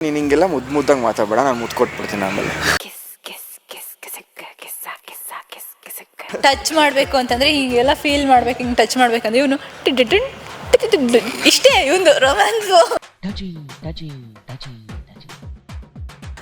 ನೀನು ಹಿಂಗೆಲ್ಲ ಮುದ್ದು ಮುದ್ದಂಗೆ ಮಾತಾಡಬೇಡ ನಾನು ಮುದ್ದು ಕೊಟ್ಬಿಡ್ತೀನಿ ಆಮೇಲೆ ಟಚ್ ಮಾಡಬೇಕು ಅಂತಂದ್ರೆ ಹೀಗೆಲ್ಲ ಫೀಲ್ ಮಾಡ್ಬೇಕು ಹಿಂಗೆ ಟಚ್ ಮಾಡ್ಬೇಕಂದ್ರೆ ಇವನು ಇಷ್ಟೇ ಇವನು romance touchy touchy touchy touchy.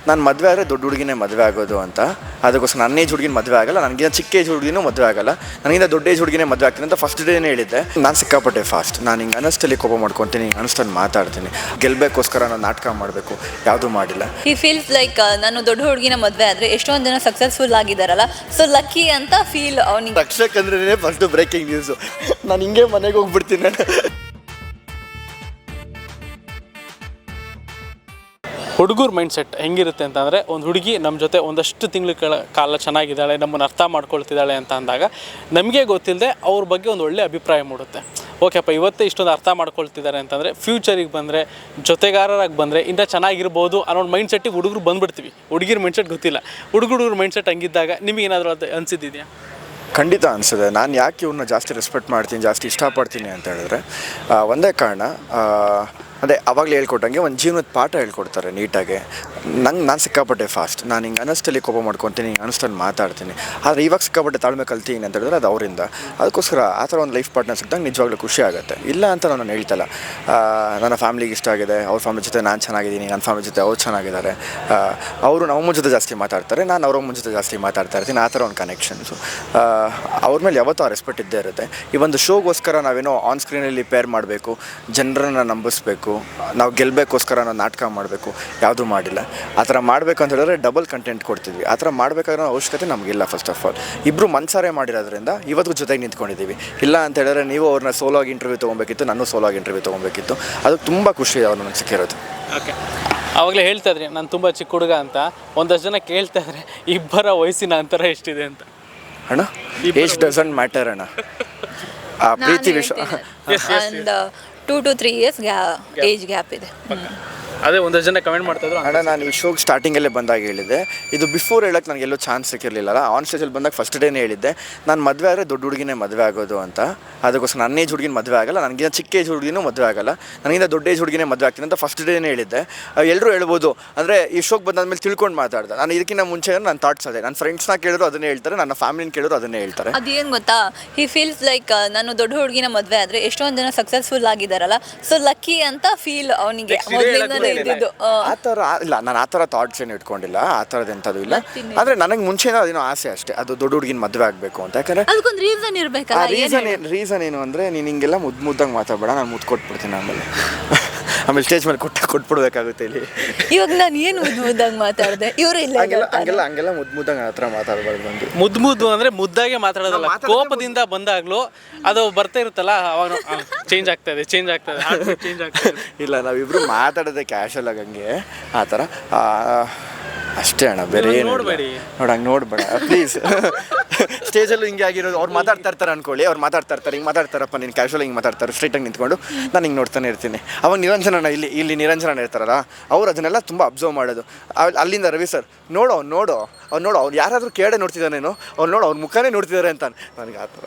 ನಾನು ಮದುವೆ ಆದರೆ ದೊಡ್ಡ ಹುಡುಗಿನೇ ಮದುವೆ ಆಗೋದು ಅಂತ. ಅದಕ್ಕೋಸ್ಕರ ನನ್ನ ಏಜ್ ಹುಡುಗಿನ ಮದುವೆ ಆಗಲ್ಲ ನನಗಿಂತ ಚಿಕ್ಕ ಏಜ್ ಹುಡುಗಿನೂ ಮದುವೆ ಆಗಲ್ಲ ನನಗಿಂತ ದೊಡ್ಡ ಏಜ್ ಹುಡುಗಿನೇ ಮದುವೆ ಆಗ್ತೀನಿ ಅಂತ ಫಸ್ಟ್ ಡೇನೇ ಹೇಳಿದ್ದೆ. ನಾನು ಸಿಕ್ಕಾಪಟ್ಟೆ ಫಾಸ್ಟ್ ನಾನು ಹಿಂಗೆ ಅನಸ್ತಲ್ಲಿ ಕೋಪ ಮಾಡ್ಕೊತೀನಿ ಹಿಂಗೆ ಅನಿಸ್ತಲ್ಲಿ ಮಾತಾಡ್ತೀನಿ. ಗೆಲ್ಲಬೇಕೋಸ್ಕರ ನಾನು ನಾಟಕ ಮಾಡಬೇಕು ಯಾವುದೂ ಮಾಡಿಲ್ಲ. ಈ ಫೀಲ್ಸ್ ಲೈಕ್ ನಾನು ದೊಡ್ಡ ಹುಡುಗಿನ ಮದುವೆ ಆದರೆ ಎಷ್ಟೊಂದು ಜನ ಸಕ್ಸಸ್ಫುಲ್ ಆಗಿದ್ದಾರಲ್ಲ ಸೊ ಲಕ್ಕಿ ಅಂತ ಫೀಲ್ ಅವ್ನಿಗೆ. ರಕ್ಷಕ್ ಅಂದ್ರೆ ಫಸ್ಟ್ ಬ್ರೇಕಿಂಗ್ ನ್ಯೂಸು ನಾನು ಹಿಂಗೆ ಮನೆಗೆ ಹೋಗ್ಬಿಡ್ತೀನಿ. ನಾನು ಹುಡುಗರ ಮೈಂಡ್ ಸೆಟ್ ಹೆಂಗಿರುತ್ತೆ ಅಂತಂದರೆ ಒಂದು ಹುಡುಗಿ ನಮ್ಮ ಜೊತೆ ಒಂದಷ್ಟು ತಿಂಗಳ ಕಾಲ ಚೆನ್ನಾಗಿದ್ದಾಳೆ, ನಮ್ಮನ್ನು ಅರ್ಥ ಮಾಡ್ಕೊಳ್ತಿದ್ದಾಳೆ ಅಂತ ಅಂದಾಗ ನಮಗೆ ಗೊತ್ತಿಲ್ಲದೆ ಅವ್ರ ಬಗ್ಗೆ ಒಂದು ಒಳ್ಳೆ ಅಭಿಪ್ರಾಯ ಮೂಡುತ್ತೆ. ಓಕೆಪ್ಪ, ಇವತ್ತೇ ಇಷ್ಟೊಂದು ಅರ್ಥ ಮಾಡ್ಕೊಳ್ತಿದ್ದಾರೆ ಅಂತಂದರೆ ಫ್ಯೂಚರಿಗೆ ಬಂದರೆ, ಜೊತೆಗಾರರಾಗಿ ಬಂದರೆ ಇಂಥ ಚೆನ್ನಾಗಿರ್ಬೋದು ಅನ್ನೋ ಮೈಂಡ್ ಸೆಟ್ಟಿಗೆ ಹುಡುಗರು ಬಂದುಬಿಡ್ತೀವಿ. ಹುಡುಗಿರ ಮೈಂಡ್ ಸೆಟ್ ಗೊತ್ತಿಲ್ಲ. ಹುಡುಗರು ಮೈಂಡ್ ಸೆಟ್ ಹಂಗಿದ್ದಾಗ ನಿಮಗೇನಾದರೂ ಅದು ಅನಿಸಿದ್ದಿದೆಯಾ? ಖಂಡಿತ ಅನಿಸಿದೆ ನಾನು ಯಾಕೆ ಇವ್ರನ್ನ ಜಾಸ್ತಿ ರೆಸ್ಪೆಕ್ಟ್ ಮಾಡ್ತೀನಿ, ಜಾಸ್ತಿ ಇಷ್ಟಪಡ್ತೀನಿ ಅಂತ ಹೇಳಿದ್ರೆ ಒಂದೇ ಕಾರಣ ಅದೇ ಅವಾಗಲೇ ಹೇಳ್ಕೊಟ್ಟಂಗೆ ಒಂದು ಜೀವನದ ಪಾಠ ಹೇಳ್ಕೊಡ್ತಾರೆ ನೀಟಾಗಿ. ನಂಗೆ, ನಾನು ಸಿಕ್ಕಾಪಟ್ಟೆ ಫಾಸ್ಟ್ ನಾನು ಹಿಂಗೆ ಅನಸ್ತಲ್ಲಿ ಕೋಪ ಮಾಡ್ಕೊತೀನಿ ಅನಿಸ್ತಲ್ಲಿ ಮಾತಾಡ್ತೀನಿ. ಆದರೆ ಇವಾಗ ಸಿಕ್ಕಾಪಟ್ಟೆ ತಾಳ್ಮೆ ಕಲ್ತೀನಿ ಅಂತ ಹೇಳಿದ್ರೆ ಅದು ಅವರಿಂದ. ಅದಕ್ಕೋಸ್ಕರ ಆ ಥರ ಒಂದು ಲೈಫ್ ಪಾರ್ಟ್ನರ್ ಸಿಕ್ಕಿದಾಗ ನಿಜವಾಗ್ಲೂ ಖುಷಿ ಆಗುತ್ತೆ. ಇಲ್ಲ ಅಂತ ನಾನು ಹೇಳ್ತಲ್ಲ. ನನ್ನ ಫ್ಯಾಮಿಲಿಗೆ ಇಷ್ಟ ಆಗಿದೆ, ಅವ್ರ ಫ್ಯಾಮಿಲಿ ಜೊತೆ ನಾನು ಚೆನ್ನಾಗಿದ್ದೀನಿ ನನ್ನ ಫ್ಯಾಮಿಲಿ ಜೊತೆ ಅವ್ರು ಚೆನ್ನಾಗಿದ್ದಾರೆ. ಅವರು ನಮ್ಮ ಜೊತೆ ಜಾಸ್ತಿ ಮಾತಾಡ್ತಾರೆ, ನಾನು ಅವ್ರ ಮುಂಜೆ ಜೊತೆ ಜಾಸ್ತಿ ಮಾತಾಡ್ತಾ ಇರ್ತೀನಿ, ಆ ಥರ ಒಂದು ಕನೆಕ್ಷನ್ಸು ಅವ್ರ ಮೇಲೆ ಯಾವತ್ತೂ ಆ ರೆಸ್ಪೆಕ್ಟ್ ಇದ್ದೇ ಇರುತ್ತೆ. ಈ ಒಂದು ಶೋಗೋಸ್ಕರ ನಾವೇನೋ ಆನ್ ಸ್ಕ್ರೀನಲ್ಲಿ ಪೇರ್ ಮಾಡಬೇಕು, ಜನರನ್ನು ನಂಬಿಸ್ಬೇಕು ನಾವು ಗೆಲ್ಲಬೇಕೋಸ್ಕರ ನಾವು ನಾಟಕ ಮಾಡಬೇಕು ಯಾವುದೂ ಮಾಡಿಲ್ಲ. ಆ ಥರ ಮಾಡಬೇಕು ಅಂತ ಹೇಳಿದ್ರೆ ಡಬಲ್ ಕಂಟೆಂಟ್ ಕೊಡ್ತಿದ್ವಿ. ಆ ಥರ ಮಾಡಬೇಕಾಗಿರೋ ಅವಶ್ಯಕತೆ ನಮಗಿಲ್ಲ ಫಸ್ಟ್ ಆಫ್ ಆಲ್ ಇಬ್ಬರು ಮನ್ಸಾರೆ ಮಾಡಿರೋದ್ರಿಂದ ಇವತ್ತು ಜೊತೆಗೆ ನಿಂತ್ಕೊಂಡಿದ್ದೀವಿ ಇಲ್ಲ ಅಂತ ಹೇಳಿದ್ರೆ ನೀವು ಅವ್ರನ್ನ ಸೋಲೋಗಿ ಇಂಟರ್ವ್ಯೂ ತೊಗೊಬೇಕಿತ್ತು ನಾನು ಸೋಲೋಗಿ ಇಂಟರ್ವ್ಯೂ ತೊಗೊಬೇಕಿತ್ತು. ಅದು ತುಂಬ ಖುಷಿ ಅವ್ರು ನನಗೆ ಸಿಕ್ಕಿರೋದು ಓಕೆ ಆವಾಗಲೇ ಹೇಳ್ತಾ ಇದ್ರಿ ನಾನು ತುಂಬ ಚಿಕ್ಕ ಹುಡುಗ ಅಂತ. ಒಂದಷ್ಟು ಜನ ಕೇಳ್ತಾ ಇದ್ರೆ ಇಬ್ಬರ ವಯಸ್ಸಿನ ಅಂತರ ಎಷ್ಟಿದೆ ಅಂತ. ಅಣ್ಣ ಏಜ್ ಡಸಂಟ್ ಮ್ಯಾಟರ್ ಅಣ್ಣ. ಆ ಪ್ರೀತಿ ವಿಶ್ವ two to three years ಗ್ಯಾ age gap ಇದೆ ಅದೇ ಒಂದಷ್ಟು ಜನ ಕಮೆಂಟ್ ಮಾಡ್ತಾಯಿದ್ರು ಅಣ್ಣ ನಾನು ಈ ಶೋಗೆ ಸ್ಟಾರ್ಟಿಂಗಲ್ಲೇ ಬಂದಾಗ ಹೇಳಿದ್ದೆ. ಇದು ಬಿಫೋರ್ ಹೇಳಕ್ಕೆ ನನಗೆ ಎಲ್ಲೂ ಚಾನ್ಸ್ ಸಿಕ್ಕಿರಲಿಲ್ಲ ಆನ್ ಸ್ಟೇಜಲ್ಲಿ ಬಂದಾಗ ಫಸ್ಟ್ ಡೇನೇ ಹೇಳಿದ್ದೆ. ನಾನು ಮದುವೆ ಆದರೆ ದೊಡ್ಡ ಹುಡುಗಿನೇ ಮದುವೆ ಆಗೋದು ಅಂತ. ಅದಕ್ಕೋಸ್ಕರ ನನ್ನ ಏಜ್ ಹುಡುಗಿನ ಮದುವೆ ಆಗಲ್ಲ ನನಗಿಂತ ಚಿಕ್ಕ ಏಜ್ ಹುಡುಗಿನೂ ಮದುವೆ ಆಗಲ್ಲ. ನನಗಿಂತ ದೊಡ್ಡ ಏಜ್ ಹುಡುಗಿನೇ ಮದುವೆ ಆಗ್ತೀನಿ ಅಂತ ಫಸ್ಟ್ ಡೇನೇ ಹೇಳಿದ್ದೆ. ಎಲ್ಲರೂ ಹೇಳ್ಬೋದು. ಅಂದರೆ ಈ ಶೋಗೆ ಬಂದಾದ್ಮೇಲೆ ತಿಳ್ಕೊಂಡು ಮಾತಾಡ್ದೆ. ನಾನು ಇದಕ್ಕಿಂತ ಮುಂಚೆ ನನ್ನ ಥಾಟ್ಸ್ ಅದೇ. ನನ್ನ ಫ್ರೆಂಡ್ಸ್ನ ಕೇಳಿದ್ರು ಅದನ್ನೇ ಹೇಳ್ತಾರೆ ನನ್ನ ಫ್ಯಾಮಿಲಿನ ಕೇಳಿದ್ರು ಅದನ್ನೇ ಹೇಳ್ತಾರೆ. ಅದೇನು ಗೊತ್ತಾ? ಹಿ ಫೀಲ್ಸ್ ಲೈಕ್ ನಾನು ದೊಡ್ಡ ಹುಡುಗಿನ ಮದುವೆ ಆದರೆ ಎಷ್ಟೊಂದು ಜನ ಸಕ್ಸಸ್ಫುಲ್ ಆಗಿದ್ದಾರಲ್ಲ ಸೊ ಲಕ್ಕಿ ಅಂತ ಫೀಲ್ ಅವನಿಗೆ ಮೊದಲಿಂದಲೇ. ಇದ್ದಿದ್ದು ಆ, ಆ ಇಲ್ಲ ನಾನು ಆ ಥರ ಥಾಟ್ಸ್ ಏನು ಇಟ್ಕೊಂಡಿಲ್ಲ ಆ ಥರದ್ದು ಎಂಥದ್ದು ಇಲ್ಲ. ಆದ್ರೆ ನನಗೆ ಮುಂಚೆನೇ ಅದೇನೋ ಆಸೆ ಅಷ್ಟೇ ಅದು ದೊಡ್ಡ ಹುಡುಗಿನ ಮದುವೆ ಆಗಬೇಕು ಅಂತ. ಯಾಕಂದರೆ ಅದಕ್ಕೊಂದು ರೀಸನ್ ಆ ಇರ್ಬೇಕಲ್ಲ ಏನ್ ರೀಸನ್ ಏನು ರೀಸನ್ ಏನು ಅಂದರೆ ನೀನು ಹಿಂಗೆಲ್ಲ ಮುದ್ದು ಮುದ್ದಂಗೆ ಮಾತಾಡಬೇಡ ನಾನು ಮುದ್ದು ಕೊಟ್ಬಿಡ್ತೀನಿ ಆಮೇಲೆ. ಆಮೇಲೆ ಸ್ಟೇಜ್ ಮೇಲೆ ಕೊಟ್ಟು ಕೊಟ್ಬಿಡ್ಬೇಕಾಗುತ್ತೆ ಇಲ್ಲಿ. ಇವಾಗ ನಾನು ಏನು ಮುದ್ದು ಮುದ್ದಾಗ ಮಾತಾಡಿದೆ? ಇವರು ಇಲ್ಲ ಹಂಗೆಲ್ಲ ಹಂಗೆಲ್ಲ ಹಂಗೆಲ್ಲ ಮುದ್ದು ಮುದ್ದಂಗೆ ಆತರ ಮಾತಾಡಬಾರ್ದು ಬಂದು ಮುದ್ದು ಮುದ್ದು ಅಂದ್ರೆ ಮುದ್ದಾಗೆ ಮಾತಾಡೋದಲ್ಲ. ಕೋಪದಿಂದ ಬಂದಾಗ್ಲೂ ಅದು ಬರ್ತಾ ಇರುತ್ತಲ್ಲ ಅವಾಗ ಚೇಂಜ್ ಆಗ್ತಾ ಇದೆ ಚೇಂಜ್ ಆಗ್ತಾ ಇದೆ ಚೇಂಜ್ ಆಗ್ತಾ ಇದೆ. ಇಲ್ಲ ನಾವಿಬ್ರು ಮಾತಾಡೋದೆ ಕ್ಯಾಶುವಲ್ ಆಗಿ ಹಂಗೆ. ಆ ಥರ ಆ, ಅಷ್ಟೇ ಅಣ್ಣ ಬೇರೆ ಏನು ನೋಡ್ಬೇಡಿ. ನೋಡ ಹಂಗೆ ನೋಡ್ಬೇಡ ಪ್ಲೀಸ್ ಸ್ಟೇಜಲ್ಲೂ ಹಿಂಗೆ ಆಗಿರೋದು ಅವ್ರು ಮಾತಾಡ್ತಾ ಇರ್ತಾರೆ ಅನ್ಕೊಳ್ಳಿ ಅವ್ರು ಮಾತಾಡ್ತಾ ಇರ್ತಾರೆ ಹಿಂಗೆ ಮಾತಾಡ್ತಾರಪ್ಪ ನೀನು ಕ್ಯಾಶುವಲ್ ಹಿಂಗೆ ಮಾತಾಡ್ತಾರೆ ಸ್ಟ್ರೈಟಾಗಿ ನಿಂತ್ಕೊಂಡು ನಾನು ಹಿಂಗೆ ನೋಡ್ತಾನೆ ಇರ್ತೀನಿ. ಅವಾಗ ನಿರಂಜನ ಅಣ್ಣ ಇಲ್ಲಿ ಇಲ್ಲಿ ನಿರಂಜನ ಇರ್ತಾರಲ್ಲ ಅವ್ರು ಅದನ್ನೆಲ್ಲ ತುಂಬ ಅಬ್ಸರ್ವ್ ಮಾಡೋದು. ಅಲ್ಲಿಂದ ರವಿ ಸರ್ ನೋಡು ಅವ್ನು ನೋಡು ಅವ್ನು ನೋಡು ಅವ್ನು ಯಾರಾದರೂ ಕೇಳೇ ನೋಡ್ತಿದ್ದಾನೇನೋ ಅವ್ನು ನೋಡು ಅವ್ನ ಮುಖಾನೇ ನೋಡ್ತಿದ್ದಾರೆ ಅಂತ ನನಗೆ ಆ ಥರ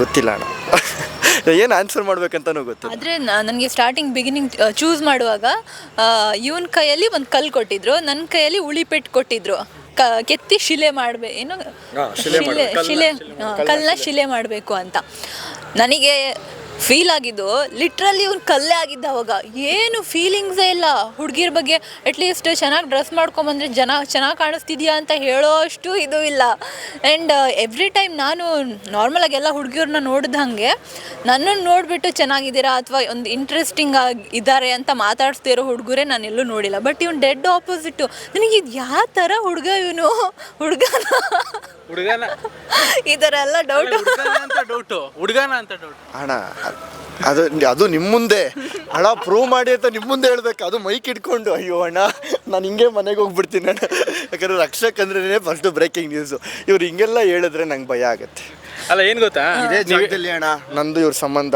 ಗೊತ್ತಿಲ್ಲ ಅಣ್ಣ. ಏನು ಆನ್ಸರ್ ಮಾಡ್ಬೇಕಂತನೂ ಗೊತ್ತು ಆದರೆ ನನಗೆ ಸ್ಟಾರ್ಟಿಂಗ್ ಬಿಗಿನಿಂಗ್ ಚೂಸ್ ಮಾಡುವಾಗ ಇವನ ಕೈಯಲ್ಲಿ ಒಂದು ಕಲ್ಲು ಕೊಟ್ಟಿದ್ರು ನನ್ನ ಕೈಯಲ್ಲಿ ಉಳಿಪೆಟ್ಟು ಕೊಟ್ಟಿದ್ರು. ಕ ಕೆತ್ತಿ ಶಿಲೆ ಮಾಡಬೇ ಏನು? ಶಿಲೆ ಶಿಲೆ ಕಲ್ಲ ಶಿಲೆ ಹಾ, ಕಲ್ಲನ್ನ ಶಿಲೆ ಮಾಡಬೇಕು ಅಂತ. ನನಗೆ ಫೀಲ್ ಆಗಿದ್ದು ಲಿಟ್ರಲಿ ಇವ್ನು ಕಲ್ಲೇ ಆಗಿದ್ದ ಅವಾಗ. ಏನು ಫೀಲಿಂಗ್ಸೇ ಇಲ್ಲ. ಹುಡುಗಿರ ಬಗ್ಗೆ ಅಟ್ಲೀಸ್ಟ್ ಚೆನ್ನಾಗಿ ಡ್ರೆಸ್ ಮಾಡ್ಕೊಂಬಂದ್ರೆ ಜನ ಚೆನ್ನಾಗಿ ಕಾಣಿಸ್ತಿದ್ಯಾ ಅಂತ ಹೇಳೋ ಅಷ್ಟು ಇದು ಇಲ್ಲ. ಆ್ಯಂಡ್ ಎವ್ರಿ ಟೈಮ್ ನಾನು ನಾರ್ಮಲಾಗಿ ಎಲ್ಲ ಹುಡುಗಿಯವ್ರನ್ನ ನೋಡಿದ ಹಾಗೆ ನನ್ನನ್ನು ನೋಡಿಬಿಟ್ಟು ಚೆನ್ನಾಗಿದ್ದೀರಾ ಅಥವಾ ಒಂದು ಇಂಟ್ರೆಸ್ಟಿಂಗ್ ಆಗಿ ಇದ್ದಾರೆ ಅಂತ ಮಾತಾಡಿಸ್ತಿರೋ ಹುಡುಗರೇ ನಾನು ಎಲ್ಲೂ ನೋಡಿಲ್ಲ. ಬಟ್ ಇವ್ನು ಡೆಡ್ ಆಪೋಸಿಟ್ಟು ನನಗೆ ಇದು ಯಾವ ಥರ ಹುಡುಗ ಇವನು? ಹುಡುಗನ? ಹುಡುಗನ? ಈ ಥರ ಎಲ್ಲ ಡೌಟ್ ಹುಡುಗನ ಅಂತ ಡೌಟು ಹುಡುಗನ ಅಂತ ಡೌಟ್ ಅಣ್ಣ ಅದು ಅದು ನಿಮ್ಮ ಮುಂದೆ. ಅಣ್ಣ ಪ್ರೂವ್ ಮಾಡಿ ಅಂತ ನಿಮ್ಮ ಮುಂದೆ ಹೇಳ್ಬೇಕು. ಅದು ಮೈಕ್ ಇಟ್ಕೊಂಡು ಅಯ್ಯೋ ಅಣ್ಣ ನಾನು ಹಿಂಗೆ ಮನೆಗೆ ಹೋಗ್ಬಿಡ್ತೀನಿ ಅಣ್ಣ. ಯಾಕಂದ್ರೆ ರಕ್ಷಕ್ ಅಂದ್ರೆ ಫಸ್ಟ್ ಬ್ರೇಕಿಂಗ್ ನ್ಯೂಸು ಇವ್ರು ಹಿಂಗೆಲ್ಲ ಹೇಳಿದ್ರೆ ನಂಗೆ ಭಯ ಆಗುತ್ತೆ. ಅಲ್ಲ ಏನು ಗೊತ್ತಾ? ಇದೇ ಜಾಗದಲ್ಲಿ ಅಣ್ಣ ನಂದು ಇವ್ರ ಸಂಬಂಧ.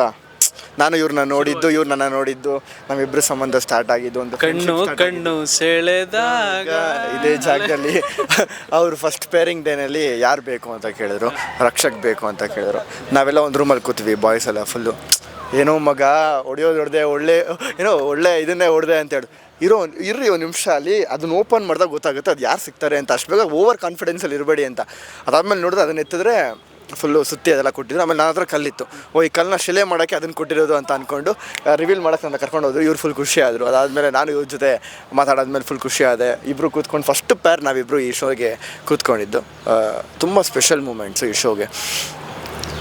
ನಾನು ಇವ್ರನ್ನ ನೋಡಿದ್ದು ಇವ್ರು ನನ್ನ ನೋಡಿದ್ದು ನಮ್ಮಿಬ್ರು ಸಂಬಂಧ ಸ್ಟಾರ್ಟ್ ಆಗಿದ್ದು ಒಂದು ಕಣ್ಣು start ಕಣ್ಣು ಸೆಳೆದಾಗ. ಇದೇ ಜಾಗದಲ್ಲಿ ಅವರು ಫಸ್ಟ್ ಪೇರಿಂಗ್ ಡೇನಲ್ಲಿ ಯಾರು ಬೇಕು ಅಂತ ಕೇಳಿದ್ರು ರಕ್ಷಕ್ ಬೇಕು ಅಂತ ಕೇಳಿದ್ರು. ನಾವೆಲ್ಲ ಒಂದು ರೂಮಲ್ಲಿ ಕೂತ್ವಿ ಬಾಯ್ಸ್ ಎಲ್ಲ ಫುಲ್ಲು ಏನೋ ಮಗ ಹೊಡೆಯೋದು ಹೊಡೆದೆ ಒಳ್ಳೆ ಏನೋ ಒಳ್ಳೆ ಇದನ್ನೇ ಹೊಡೆದೆ ಅಂತ ಹೇಳಿ. ಇರೋ ಇರ್ರಿ ಒಂದು ನಿಮಿಷ ಅಲ್ಲಿ ಅದನ್ನ ಓಪನ್ ಮಾಡಿದಾಗ ಗೊತ್ತಾಗುತ್ತೆ ಅದು ಯಾರು ಸಿಗ್ತಾರೆ ಅಂತ ಅಷ್ಟು ಬೇಗ ಓವರ್ ಕಾನ್ಫಿಡೆನ್ಸಲ್ಲಿ ಇರಬೇಡಿ ಅಂತ. ಅದಾದ್ಮೇಲೆ ನೋಡಿದ್ರೆ ಅದನ್ನ ಎತ್ತಿದ್ರೆ ಫುಲ್ಲು ಸುತ್ತಿ ಅದೆಲ್ಲ ಕೊಟ್ಟಿದ್ರು. ಆಮೇಲೆ ನನ್ನ ಹತ್ರ ಕಲ್ಲಿತ್ತು. ಓ, ಈ ಕಲ್ಲನ್ನ ಶಿಲೆ ಮಾಡೋಕ್ಕೆ ಅದನ್ನು ಕೊಟ್ಟಿರೋದು ಅಂತ ಅಂದ್ಕೊಂಡು ರಿವೀಲ್ ಮಾಡೋಕ್ಕೆ ನನ್ನ ಕರ್ಕೊಂಡು ಹೋದ್ರು. ಇವ್ರು ಫುಲ್ ಖುಷಿ ಆದರು. ಅದಾದಮೇಲೆ ನಾನು ಇವ್ರ ಜೊತೆ ಮಾತಾಡಾದ್ಮೇಲೆ ಫುಲ್ ಖುಷಿ ಆದೆ. ಇಬ್ಬರು ಕೂತ್ಕೊಂಡು ಫಸ್ಟ್ ಪೇರ್ ನಾವಿಬ್ಬರು ಈ ಶೋಗೆ ಕೂತ್ಕೊಂಡಿದ್ದು. ತುಂಬ ಸ್ಪೆಷಲ್ ಮೂಮೆಂಟ್ಸು ಈ ಶೋಗೆ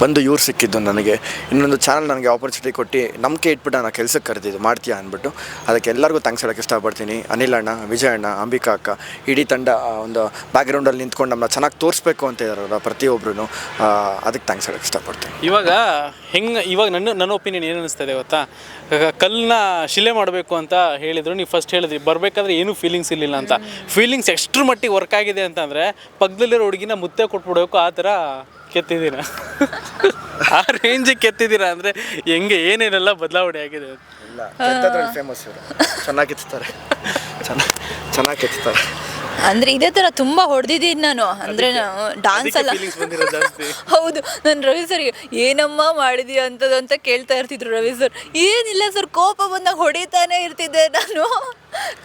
ಒಂದು ಇವ್ರು ಸಿಕ್ಕಿದ್ದು ನನಗೆ. ಇನ್ನೊಂದು ಚಾನಲ್ ನನಗೆ ಆಪರ್ಚುನಿಟಿ ಕೊಟ್ಟು ನಂಬಿಕೆ ಇಟ್ಬಿಟ್ಟು ನಾನು ಕೆಲಸಕ್ಕೆ ಕರೆದಿದ್ದು ಮಾಡ್ತೀಯಾ ಅಂದ್ಬಿಟ್ಟು. ಅದಕ್ಕೆ ಎಲ್ಲರಿಗೂ ಥ್ಯಾಂಕ್ಸ್ ಹೇಳೋಕ್ಕೆ ಇಷ್ಟಪಡ್ತೀನಿ. ಅನಿಲ್ ಅಣ್ಣ ವಿಜಯ ಅಣ್ಣ ಅಂಬಿಕಾ ಅಕ್ಕ ಇಡೀ ತಂಡ ಒಂದು ಬ್ಯಾಕ್ಗ್ರೌಂಡಲ್ಲಿ ನಿಂತ್ಕೊಂಡು ನಮ್ಮನ್ನ ಚೆನ್ನಾಗಿ ತೋರಿಸ್ಬೇಕು ಅಂತ ಇದ್ದಾರಲ್ಲ ಪ್ರತಿಯೊಬ್ಬರೂ ಅದಕ್ಕೆ ಥ್ಯಾಂಕ್ಸ್ ಹೇಳೋಕ್ಕೆ ಇಷ್ಟಪಡ್ತೀನಿ. ಇವಾಗ ಹೆಂಗೆ ಇವಾಗ ನನ್ನ ನನ್ನ ಒಪಿನಿಯನ್ ಏನು ಅನಿಸ್ತದೆ ಗೊತ್ತಾ? ಕಲ್ಲನ್ನ ಶಿಲೆ ಮಾಡಬೇಕು ಅಂತ ಹೇಳಿದ್ರು. ನೀವು ಫಸ್ಟ್ ಹೇಳಿದ್ರಿ ಬರಬೇಕಾದ್ರೆ ಏನೂ ಫೀಲಿಂಗ್ಸ್ ಇರಲಿಲ್ಲ ಅಂತ. ಫೀಲಿಂಗ್ಸ್ ಎಷ್ಟ್ರ ಮಟ್ಟಿಗೆ ವರ್ಕ್ ಆಗಿದೆ ಅಂತಂದರೆ ಪಕ್ಕದಲ್ಲಿರೋ ಹುಡುಗಿನ ಮುತ್ತೆ ಕೊಟ್ಬಿಡಬೇಕು ಆ ಥರ ಕೆತ್ತಿದ್ದೀರ? ಆ ರೇಂಜಿಗೆ ಕೆತ್ತಿದ್ದೀರಾ ಅಂದ್ರೆ ಹೆಂಗೆ ಏನೇನೆಲ್ಲ ಬದಲಾವಣೆ ಆಗಿದೆ. ಇಲ್ಲ ಫೇಮಸ್ ಇವರು. ಚೆನ್ನಾಗಿ ಕೆತ್ತಾರೆ ಚೆನ್ನಾಗಿ ಚೆನ್ನಾಗಿ ಕೆತ್ತಾರೆ ಅಂದ್ರೆ ಇದೇ ತರ ತುಂಬಾ ಹೊಡೆದಿದ್ದೀನಿ ನಾನು. ಅಂದ್ರೆ ಡಾನ್ಸ್ ಅಲ್ಲ. ಹೌದು. ನಾನು ರವಿ ಸರ್ ಏನಮ್ಮ ಮಾಡಿದೀಯ ಅಂತದ್ದು ಅಂತ ಕೇಳ್ತಾ ಇರ್ತಿದ್ರು ರವಿ ಸರ್ ಏನಿಲ್ಲ ಸರ್ ಕೋಪ ಬಂದಾಗ ಹೊಡಿತಾನೆ ಇರ್ತಿದ್ದೆ ನಾನು.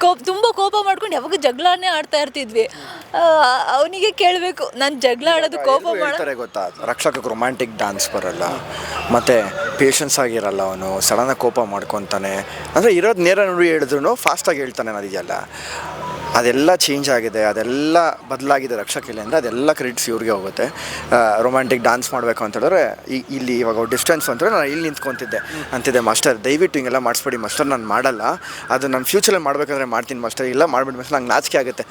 ಕೋಪ ತುಂಬ ಕೋಪ ಮಾಡ್ಕೊಂಡು ಯಾವಾಗ ಜಗಳನೇ ಆಡ್ತಾ ಇರ್ತಿದ್ವಿ. ಅವನಿಗೆ ಕೇಳಬೇಕು ನಾನು ಜಗಳ ಆಡೋದು ಕೋಪ ಮಾಡ್ತಾರೆ ಗೊತ್ತಾ? ರಕ್ಷಕಕ್ಕೆ ರೊಮ್ಯಾಂಟಿಕ್ ಡಾನ್ಸ್ ಬರಲ್ಲ. ಮತ್ತೆ ಪೇಷನ್ಸ್ ಆಗಿರಲ್ಲ ಅವನು ಸಡನ್ನಾಗಿ ಕೋಪ ಮಾಡ್ಕೊತಾನೆ. ಅಂದರೆ ಇರೋದು ನೇರ ನೋಡಿ ಹೇಳಿದ್ರು ಫಾಸ್ಟಾಗಿ ಹೇಳ್ತಾನೆ ಅದೆಯಲ್ಲ ಅದೆಲ್ಲ ಚೇಂಜ್ ಆಗಿದೆ, ಅದೆಲ್ಲ ಬದಲಾಗಿದೆ ರಕ್ಷಕಿಲೆ ಅಂದರೆ ಅದೆಲ್ಲ ಕ್ರೆಡಿಟ್ಸ್ ಇವ್ರಿಗೆ ಹೋಗುತ್ತೆ. ರೊಮ್ಯಾಂಟಿಕ್ ಡ್ಯಾನ್ಸ್ ಮಾಡಬೇಕು ಅಂತ ಹೇಳಿದ್ರೆ ಇಲ್ಲಿ ಇವಾಗ ಡಿಸ್ಟೆನ್ಸ್ ಅಂತಂದರೆ ನಾನು ಇಲ್ಲಿ ನಿಂತ್ಕೊತಿದ್ದೆ ಅಂತಿದ್ದೆ ಮಾಸ್ಟರ್ ದಯವಿಟ್ಟು ಹಿಂಗೆಲ್ಲ ಮಾಡಿಸ್ಬೇಡಿ ಮಾಸ್ಟರ್ ನಾನು ಮಾಡಲ್ಲ. ಅದು ನಾನು ಫ್ಯೂಚರಲ್ಲಿ ಮಾಡಬೇಕಂದ್ರೆ ಮಾಡ್ತೀನಿ ಮಾಸ್ಟರ್ ಇಲ್ಲ ಮಾಡ್ಬಿಟ್ಟು ಮಾಸ್ಟರ್ ನಂಗೆ ನಾಚಿಕೆ ಆಗುತ್ತೆ.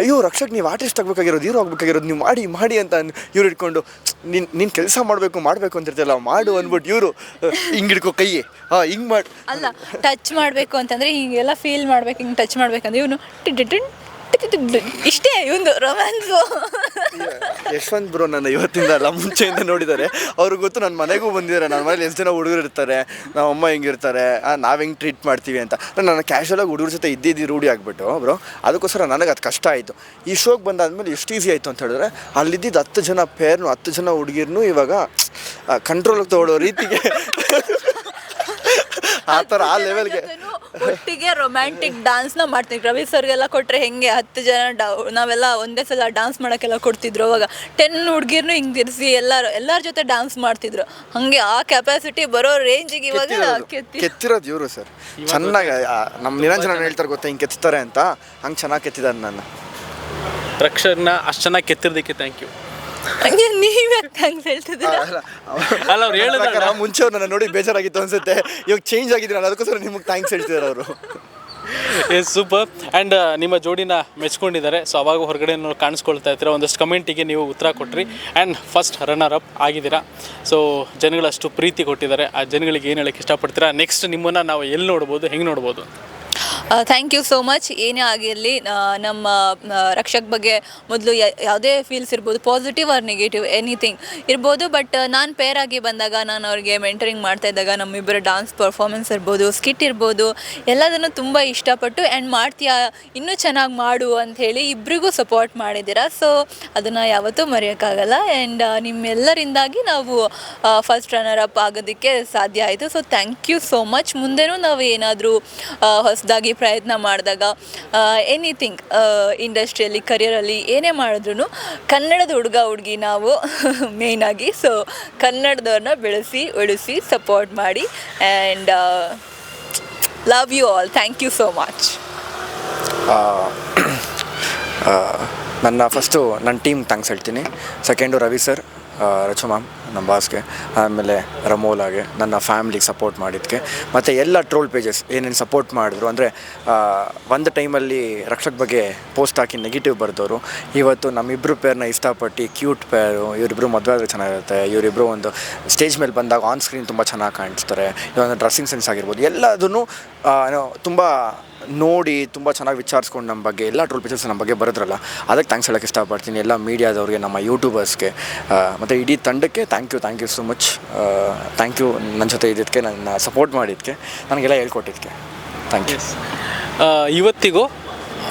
ಅಯ್ಯೋ, ರಕ್ಷಕ್ ನೀವು ಆರ್ಟಿಸ್ಟ್ ಆಗಬೇಕಾಗಿರೋದು ಹೀರೋ ಆಗಬೇಕಾಗಿರೋದು, ನೀವು ಮಾಡಿ ಮಾಡಿ ಅಂತ ಇವ್ರು ಇಟ್ಕೊಂಡು ನೀನು ನೀನು ಕೆಲಸ ಮಾಡಬೇಕು ಮಾಡಬೇಕು ಅಂತಿರ್ತಿಲ್ಲ ಮಾಡು ಅಂದ್ಬಿಟ್ಟು ಇವರು ಹಿಂಗೆ ಹಿಡ್ಕೊ ಕೈ ಹಾಂ, ಹಿಂಗೆ ಮಾಡಿ ಅಲ್ಲ ಟಚ್ ಮಾಡಬೇಕು ಅಂತಂದರೆ ಹಿಂಗೆಲ್ಲ ಫೀಲ್ ಮಾಡ್ಬೇಕು, ಹಿಂಗೆ ಟಚ್ ಮಾಡ್ಬೇಕಂದ್ರೆ ಇವನು ಇಷ್ಟೇ ಒಂದು ರೊಮ್ಯಾನ್ಸ್. ಯಶವಂತ್ ಬ್ರೋ ನನ್ನ ಇವತ್ತಿಂದ ಅಲ್ಲ ಮುಂಚೆಯಿಂದ ನೋಡಿದ್ದಾರೆ ಅವ್ರಿಗೆ ಗೊತ್ತು ನನ್ನ ಮನೆಗೂ ಬಂದಿದ್ದಾರೆ ನನ್ನ ಮನೇಲಿ ಎಷ್ಟು ಜನ ಹುಡುಗರು ಇರ್ತಾರೆ. ನಮ್ಮ ಅಮ್ಮ ಹೆಂಗಿರ್ತಾರೆ ನಾವು ಹೆಂಗೆ ಟ್ರೀಟ್ ಮಾಡ್ತೀವಿ ಅಂತ. ನಾನು ಕ್ಯಾಶುವಲಾಗಿ ಹುಡುಗರ ಜೊತೆ ಇದ್ದಿದ್ದು ರೂಢಿ ಆಗಿಬಿಟ್ಟು ಬ್ರೋ ಅದಕ್ಕೋಸ್ಕರ ನನಗೆ ಅದು ಕಷ್ಟ ಆಯಿತು. ಈ ಶೋಗೆ ಬಂದಾದ್ಮೇಲೆ ಎಷ್ಟು ಈಸಿ ಆಯಿತು ಅಂತ ಹೇಳಿದ್ರೆ ಅಲ್ಲಿದ್ದಿದ್ದು ಹತ್ತು ಜನ ಪೇರ್ನು ಹತ್ತು ಜನ ಹುಡುಗಿರ್ನು ಇವಾಗ ಕಂಟ್ರೋಲಿಗೆ ತೊಗೊಳ್ಳೋ ರೀತಿಗೆ ಆ ಥರ ಆ ಲೆವೆಲ್ಗೆ ಒಟ್ಟಿಗೆ ರೊಮ್ಯಾಂಟಿಕ್ನ ಮಾಡ್ತೀನಿ ರವಿ ಸರ್ಗೆಲ್ಲ ಕೊಟ್ರೆ ಹೆಂಗೆ? ಹತ್ತು ಜನ ಡಾ- ನಾವೆಲ್ಲ ಒಂದೇ ಸಲ ಡಾನ್ಸ್ ಮಾಡೋಕ್ಕೆಲ್ಲ ಕೊಡ್ತಿದ್ರು ಅವಾಗ. ಟೆನ್ ಹುಡುಗಿರ್ನು ಹಿಂಗೆ ತಿರ್ಸಿ ಎಲ್ಲರೂ ಎಲ್ಲರ ಜೊತೆ ಡಾನ್ಸ್ ಮಾಡ್ತಿದ್ರು. ಹಂಗೆ ಆ ಕೆಪಾಸಿಟಿ ಬರೋ ರೇಂಜಿಗೆ ಇವಾಗ ಕೆತ್ತಿರೋದು. ಕೆತ್ತಿ ಕೆತ್ತಿರೋದು ಇವರು ಸರ್. ಚೆನ್ನಾಗಿ ನಮ್ಮ ನಿರಂಜನ ಹೇಳ್ತಾರೆ ಗೊತ್ತಾ ಹಿಂಗೆ ಕೆತ್ತಾರೆ ಅಂತ? ಹಂಗೆ ಚೆನ್ನಾಗಿ ಕೆತ್ತಿದ್ದಾರೆ ನನ್ನ. ರಕ್ಷನ್ನ ಅಷ್ಟು ಚೆನ್ನಾಗಿ ಕೆತ್ತಿರೋದಕ್ಕೆ ಥ್ಯಾಂಕ್ ಯು ಹಂಗೆ ಯಾಕೆ ಥ್ಯಾಂಕ್ಸ್ ಹೇಳ್ತಿದ್ದೀರಾ? ಅಲ್ಲ ಅವ್ರು ಹೇಳಿದ ಪ್ರಕಾರ ಮುಂಚೆ ಅವ್ರು ನನ್ನ ನೋಡಿ ಬೇಜಾರಾಗಿತ್ತು ಅನ್ಸುತ್ತೆ. ಇವಾಗ ಚೇಂಜ್ ಆಗಿದ್ದೀನಿ ನಾನು ಅದಕ್ಕೋಸ್ಕರ ನಿಮಗೆ ಥ್ಯಾಂಕ್ಸ್ ಹೇಳ್ತಿದ್ದಾರೆ ಅವರು. ಎಸ್ ಸೂಪರ್ ಆ್ಯಂಡ್ ನಿಮ್ಮ ಜೋಡಿನ ಮೆಚ್ಕೊಂಡಿದ್ದಾರೆ. ಸೊ ಅವಾಗ ಹೊರಗಡೆ ಕಾಣಿಸ್ಕೊಳ್ತಾ ಇರ್ತೀರ ಒಂದಷ್ಟು ಕಮೆಂಟಿಗೆ ನೀವು ಉತ್ತರ ಕೊಟ್ರಿ. ಆ್ಯಂಡ್ ಫಸ್ಟ್ ರನ್ನರ್ ಅಪ್ ಆಗಿದ್ದೀರಾ. ಸೊ ಜನಗಳಷ್ಟು ಪ್ರೀತಿ ಕೊಟ್ಟಿದ್ದಾರೆ. ಆ ಜನಗಳಿಗೆ ಏನು ಹೇಳಕ್ಕೆ ಇಷ್ಟಪಡ್ತೀರಾ? ನೆಕ್ಸ್ಟ್ ನಿಮ್ಮನ್ನು ನಾವು ಎಲ್ಲಿ ನೋಡ್ಬೋದು ಹೆಂಗೆ ನೋಡ್ಬೋದು? ಥ್ಯಾಂಕ್ ಯು ಸೋ ಮಚ್ ಏನೇ ಆಗಿರಲಿ ನಮ್ಮ ರಕ್ಷಕ್ ಬಗ್ಗೆ ಮೊದಲು ಯಾವುದೇ ಫೀಲ್ಸ್ ಇರ್ಬೋದು ಪಾಸಿಟಿವ್ ಆರ್ ನೆಗೆಟಿವ್ ಎನಿಥಿಂಗ್ ಇರ್ಬೋದು. ಬಟ್ ನಾನು ಪೇರ್ ಆಗಿ ಬಂದಾಗ, ನಾನು ಅವ್ರಿಗೆ ಮೆಂಟರಿಂಗ್ ಮಾಡ್ತಾ ಇದ್ದಾಗ, ನಮ್ಮಿಬ್ಬರ ಡಾನ್ಸ್ ಪರ್ಫಾರ್ಮೆನ್ಸ್ ಇರ್ಬೋದು ಸ್ಕಿಟ್ ಇರ್ಬೋದು, ಎಲ್ಲದನ್ನು ತುಂಬ ಇಷ್ಟಪಟ್ಟು ಆ್ಯಂಡ್ ಮಾಡ್ತೀಯಾ, ಇನ್ನೂ ಚೆನ್ನಾಗಿ ಮಾಡು ಅಂತ ಹೇಳಿ ಇಬ್ಬರಿಗೂ ಸಪೋರ್ಟ್ ಮಾಡಿದ್ದೀರಾ. ಸೊ ಅದನ್ನು ಯಾವತ್ತೂ ಮರೆಯೋಕ್ಕಾಗಲ್ಲ. ಆ್ಯಂಡ್ ನಿಮ್ಮೆಲ್ಲರಿಂದಾಗಿ ನಾವು ಫಸ್ಟ್ ರನ್ನರ್ ಅಪ್ ಆಗೋದಕ್ಕೆ ಸಾಧ್ಯ ಆಯಿತು. So thank you so much ಮುಂದೆನೂ ನಾವು ಏನಾದರೂ ಹೊಸದಾಗಿ ಪ್ರಯತ್ನ ಮಾಡಿದಾಗ ಎನಿಥಿಂಗ್ ಇಂಡಸ್ಟ್ರಿಯಲ್ಲಿ ಕರಿಯರಲ್ಲಿ ಏನೇ ಮಾಡಿದ್ರು ಕನ್ನಡದ ಹುಡುಗ, ಹುಡುಗಿ ನಾವು ಮೇಯ್ನಾಗಿ ಸೊ ಕನ್ನಡದವ್ರನ್ನ ಬೆಳೆಸಿ, ಉಳಿಸಿ ಸಪೋರ್ಟ್ ಮಾಡಿ and love you all thank you so much ನನ್ನ ಫಸ್ಟು ನನ್ನ ಟೀಮ್ ಥ್ಯಾಂಕ್ಸ್ ಹೇಳ್ತೀನಿ. Second Ravi sir Rachu ma'am, ನಮ್ಮ ಬಾಸ್ಗೆ ಆಮೇಲೆ ರಮೋಲಾಗೆ ನನ್ನ ಫ್ಯಾಮ್ಲಿಗೆ ಸಪೋರ್ಟ್ ಮಾಡಿದ್ದಕ್ಕೆ ಮತ್ತು ಎಲ್ಲ ಟ್ರೋಲ್ ಪೇಜಸ್ ಏನೇನು ಸಪೋರ್ಟ್ ಮಾಡಿದ್ರು ಅಂದರೆ ಒಂದು ಟೈಮಲ್ಲಿ ರಕ್ಷಕ್ ಬಗ್ಗೆ ಪೋಸ್ಟ್ ಹಾಕಿ ನೆಗೆಟಿವ್ ಬರೆದವರು ಇವತ್ತು ನಮ್ಮಿಬ್ಬರು ಪೇರ್ನ ಇಷ್ಟಪಟ್ಟು ಕ್ಯೂಟ್ ಪೇರು ಇವರಿಬ್ಬರು ಮದುವೆ ಆದರೆ ಚೆನ್ನಾಗಿರುತ್ತೆ ಇವರಿಬ್ಬರು ಒಂದು ಸ್ಟೇಜ್ ಮೇಲೆ ಬಂದಾಗ ಆನ್ ಸ್ಕ್ರೀನ್ ತುಂಬ ಚೆನ್ನಾಗಿ ಕಾಣಿಸ್ತಾರೆ ಇವೊಂದು ಡ್ರೆಸ್ಸಿಂಗ್ ಸೆನ್ಸ್ ಆಗಿರ್ಬೋದು ಎಲ್ಲದನ್ನು ತುಂಬ ನೋಡಿ ತುಂಬ ಚೆನ್ನಾಗಿ ವಿಚಾರಿಸ್ಕೊಂಡು ನಮ್ಮ ಬಗ್ಗೆ, ಎಲ್ಲ ಟ್ರೋಲ್ ಪಿಕ್ಚರ್ಸ್ ನಮ್ಮ ಬಗ್ಗೆ ಬರೋದ್ರಲ್ಲ, ಅದಕ್ಕೆ ಥ್ಯಾಂಕ್ಸ್ ಹೇಳೋಕ್ಕೆ ಇಷ್ಟಪಡ್ತೀನಿ. ಎಲ್ಲ ಮೀಡಿಯಾದವ್ರಿಗೆ, ನಮ್ಮ ಯೂಟ್ಯೂಬರ್ಸ್ಗೆ ಮತ್ತು ಇಡೀ ತಂಡಕ್ಕೆ thank you thank you so much thank you ನನ್ನ ಜೊತೆ ಇದ್ದಿದ್ದಕ್ಕೆ, ನನ್ನ ಸಪೋರ್ಟ್ ಮಾಡಿದ್ದಕ್ಕೆ, ನನಗೆಲ್ಲ ಹೇಳ್ಕೊಟ್ಟಿದ್ದಕ್ಕೆ. ಥ್ಯಾಂಕ್ ಯು ಇವತ್ತಿಗೂ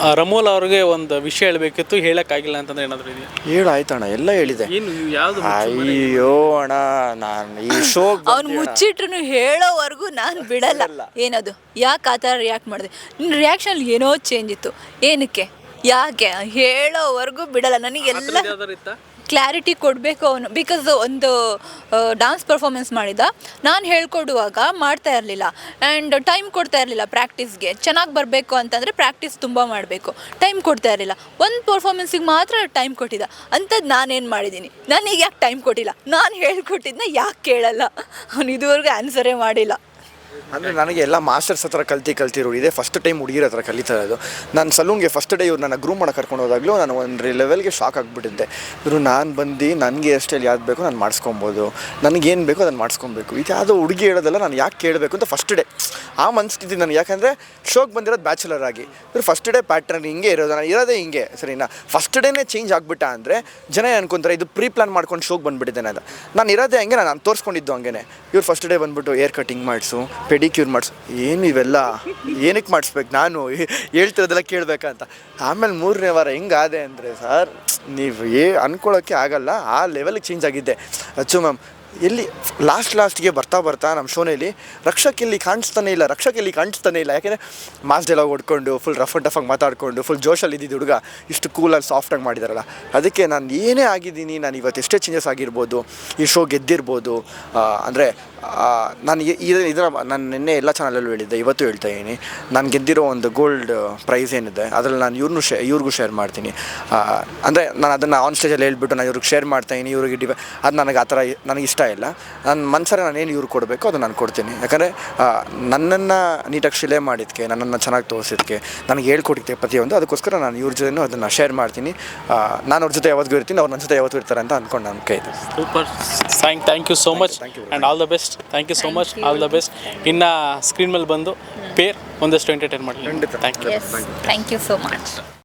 ಆ, ರಮೋಲ್ ಅವ್ರಿಗೆ ಒಂದು ವಿಷಯ ಹೇಳಬೇಕಿತ್ತು ಹೇಳಕ್ಕಾಗಿಲ್ಲ ಅಂತಂದ್ರೆ ಏನಾದ್ರು ಇದೆಯಾ? ಹೇಳು ಆಯ್ತಣ್ಣ ಎಲ್ಲ ಹೇಳಿದೆ. ಏನು ಯಾವುದು ಅಯ್ಯೋ ಅಣ್ಣ ನಾನು ಈ ಶೋ ಅವ್ನು ಮುಚ್ಚಿಟ್ರು ಹೇಳೋವರೆಗೂ ನಾನು ಬಿಡಲ್ಲ. ಏನದು? ಯಾಕೆ ಆ ಥರ ರಿಯಾಕ್ಟ್ ಮಾಡಿದೆ? ನಿನ್ನ ರಿಯಾಕ್ಷನ್ ಏನೋ ಚೇಂಜ್ ಇತ್ತು. ಏನಕ್ಕೆ? ಯಾಕೆ? ಹೇಳೋವರೆಗೂ ಬಿಡಲ್ಲ. ನನಗೆಲ್ಲ ಯಾವ್ದಾರು ಇತ್ತಾ? ಕ್ಲಾರಿಟಿ ಕೊಡಬೇಕು ಅವನು ಬಿಕಾಸ್ ಒಂದು ಡಾನ್ಸ್ ಪರ್ಫಾರ್ಮೆನ್ಸ್ ಮಾಡಿದ. ನಾನು ಹೇಳ್ಕೊಡುವಾಗ ಮಾಡ್ತಾ ಇರಲಿಲ್ಲ. ಆ್ಯಂಡ್ ಟೈಮ್ ಕೊಡ್ತಾ ಇರಲಿಲ್ಲ ಪ್ರಾಕ್ಟೀಸ್ಗೆ ಚೆನ್ನಾಗಿ ಬರಬೇಕು ಅಂತಂದರೆ ಪ್ರಾಕ್ಟೀಸ್ ತುಂಬ ಮಾಡಬೇಕು. ಟೈಮ್ ಕೊಡ್ತಾ ಇರಲಿಲ್ಲ. ಒಂದು ಪರ್ಫಾರ್ಮೆನ್ಸಿಗೆ ಮಾತ್ರ ಟೈಮ್ ಕೊಟ್ಟಿದ್ದ ಅಂಥದ್ದು ನಾನೇನು ಮಾಡಿದ್ದೀನಿ ನನಗೆ ಯಾಕೆ ಟೈಮ್ ಕೊಟ್ಟಿಲ್ಲ? ನಾನು ಹೇಳ್ಕೊಟ್ಟಿದ್ದನ್ನ ಯಾಕೆ ಕೇಳಲ್ಲ? ಅವನು ಇದುವರೆಗೂ ಆನ್ಸರೇ ಮಾಡಿಲ್ಲ. ಅಂದರೆ ನನಗೆ ಎಲ್ಲ ಮಾಸ್ಟರ್ಸ್ ಹತ್ರ ಕಲ್ತಿ ಕಲ್ತಿರೋರು, ಇದೇ ಫಸ್ಟ್ ಟೈಮ್ ಹುಡುಗಿರ ಹತ್ರ ಕಲಿತಾ ಇರೋದು. ನಾನು ಸಲೂನ್ಗೆ ಫಸ್ಟ್ ಡೇ ಇವ್ರು ನನ್ನ ಗ್ರೂಮ್ ಮಾಡೋಕೆ ಕರ್ಕೊಂಡು ಹೋದಾಗಲೂ ನಾನು ಒಂದು ಲೆವೆಲ್ಗೆ ಶಾಕ್ ಆಗಿಬಿಟ್ಟಿದ್ದೆ. ಇವರು ನಾನು ಬಂದು, ನನಗೆ ಎಷ್ಟೆಲ್ಲಿ ಯಾವ್ದು ಬೇಕೋ ನಾನು ಮಾಡಿಸ್ಕೊಬೋದು. ನನಗೇನು ಬೇಕೋ ಅದನ್ನು ಮಾಡಿಸ್ಕೊಬೇಕು. ಇದು ಯಾವುದೋ ಹುಡುಗಿ ಹೇಳೋದಲ್ಲ, ನಾನು ಯಾಕೆ ಕೇಳಬೇಕು ಅಂತ ಫಸ್ಟ್ ಡೇ ಆ ಮನಸ್ಥಿತಿ ನನಗೆ ಯಾಕಂದರೆ ಶೋಕ್ ಬಂದಿರೋದು ಬ್ಯಾಚುಲರ್ ಆಗಿ. ಇವರು ಫಸ್ಟ್ ಡೇ ಪ್ಯಾಟ್ರನ್ ಹಿಂಗೆ ಇರೋದು, ನಾನು ಇರೋದೇ ಹಿಂಗೆ, ಸರಿನಾ? ಫಸ್ಟ್ ಡೇನೇ ಚೇಂಜ್ ಆಗಿಬಿಟ್ಟ ಅಂದರೆ ಜನ ಅನ್ಕೊಂತಾರೆ, ಇದು ಪ್ರೀ ಪ್ಲಾನ್ ಮಾಡ್ಕೊಂಡು ಶೋಕ್ ಬಂದುಬಿಟ್ಟಿದ್ದೇನೆ ಅದು ನಾನು ಇರೋದೇ ಹಂಗೆ, ನಾನು ತೋರಿಸ್ಕೊಂಡಿದ್ದು ಹಂಗೆ ಇವ್ರು ಫಸ್ಟ್ ಡೇ ಬಂದ್ಬಿಟ್ಟು ಏರ್ ಕಟಿಂಗ್ ಮಾಡಿಸು ಪೆಡಿಕ್ಯೂರ್ ಮಾಡಿಸು. ಏನು ಇವೆಲ್ಲ? ಏನಕ್ಕೆ ಮಾಡಿಸ್ಬೇಕು ನಾನು? ಹೇಳ್ತಿರೋದೆಲ್ಲ ಕೇಳಬೇಕಂತ. ಆಮೇಲೆ ಮೂರನೇ ವಾರ ಹೆಂಗಾದೆ ಅಂದರೆ, ಸರ್, ನೀವು ಏ ಅನ್ಕೊಳ್ಳೋಕ್ಕೆ ಆಗಲ್ಲ. ಆ ಲೆವೆಲ್ಗೆ ಚೇಂಜ್ ಆಗಿದ್ದೆ. ಅಚ್ಚು ಮ್ಯಾಮ್ ಎಲ್ಲಿ ಲಾಸ್ಟ್ ಲಾಸ್ಟ್ಗೆ ಬರ್ತಾ ಬರ್ತಾ ನಮ್ಮ ಶೋನಲ್ಲಿ ರಕ್ಷಕ್ ಇಲ್ಲಿ ಕಾಣಿಸ್ತಾನೆ ಇಲ್ಲ, ರಕ್ಷಕ್ ಇಲ್ಲಿ ಕಾಣಿಸ್ತಾನೆ ಇಲ್ಲ. ಯಾಕೆಂದರೆ ಮಾಸ್ ಡೈಲಾಗ್ ಹೊಡ್ಕೊಂಡು ಫುಲ್ ರಫ್ ಅಂಡ್ ಟಫಾಗಿ ಮಾತಾಡಿಕೊಂಡು ಫುಲ್ ಜೋಶಲ್ಲಿ ಇದ್ದಿದ್ದು ಹುಡುಗ ಇಷ್ಟು ಕೂಲಾಗಿ ಸಾಫ್ಟಾಗಿ ಮಾಡಿದಾರಲ್ಲ. ಅದಕ್ಕೆ ನಾನು ಏನೇ ಆಗಿದ್ದೀನಿ, ನಾನು ಇವತ್ತು ಎಷ್ಟೇ ಚೇಂಜಸ್ ಆಗಿರ್ಬೋದು, ಈ ಶೋ ಗೆದ್ದಿರ್ಬೋದು ಅಂದರೆ ನಾನು ಇದರ ನಾನು ನಿನ್ನೆ ಎಲ್ಲ ಚಾನಲಲ್ಲೂ ಹೇಳಿದ್ದೆ, ಇವತ್ತು ಹೇಳ್ತಾ ಇದ್ದೀನಿ ನಾನು ಗೆದ್ದಿರೋ ಒಂದು ಗೋಲ್ಡ್ ಪ್ರೈಸ್ ಏನಿದೆ, ಅದರಲ್ಲಿ ನಾನು ಇವ್ರನ್ನೂ ಶೇ, ಇವ್ರಿಗೂ ಶೇರ್ ಮಾಡ್ತೀನಿ. ಅಂದರೆ ನಾನು ಅದನ್ನು ಆನ್ ಸ್ಟೇಜಲ್ಲಿ ಹೇಳ್ಬಿಟ್ಟು ನಾನು ಇವ್ರಿಗೆ ಶೇರ್ ಮಾಡ್ತಾಯಿದ್ದೀನಿ ಇವ್ರಿಗೆ ಡಿವೆ ಅದು ನನಗೆ ಆ ಥರ, ನನಗೆ ಇಷ್ಟ ಇಲ್ಲ. ನನ್ನ ಮನ್ಸರ ನಾನು ಏನು ಇವ್ರಿಗೆ ಕೊಡಬೇಕು ಅದು ನಾನು ಕೊಡ್ತೀನಿ. ಯಾಕಂದರೆ ನನ್ನನ್ನು ನೀಟಾಗಿ ಶಿಲೆ ಮಾಡಿದ್ಕೆ ನನ್ನನ್ನು ಚೆನ್ನಾಗಿ ತೋರಿಸಿದ್ಕೆ ನನಗೆ ಹೇಳ್ಕೊಟ್ಟಿದ್ದೆ ಪ್ರತಿಯೊಂದು ಅದಕ್ಕೋಸ್ಕರ ನಾನು ಇವ್ರ ಜೊತೆ ಅದನ್ನು ಶೇರ್ ಮಾಡ್ತೀನಿ. ನಾನು ಅವ್ರ ಜೊತೆ ಯಾವತ್ತಿಗೂ ಇರ್ತೀನಿ ಅವ್ರು ನನ್ನ ಜೊತೆ ಯಾವತ್ತೂ ಇರ್ತಾರೆ ಅಂತ ಅಂದ್ಕೊಂಡು ನನ್ನ ಕೈ super thank thank you so much and all the best thank you so much all the best ಇನ್ನು ಸ್ಕ್ರೀನ್ ಮೇಲೆ ಬಂದು ಪೇರ್ ಒಂದಷ್ಟು ಎಂಟರ್ಟೈನ್ ಮಾಡಿ thank you thank you so much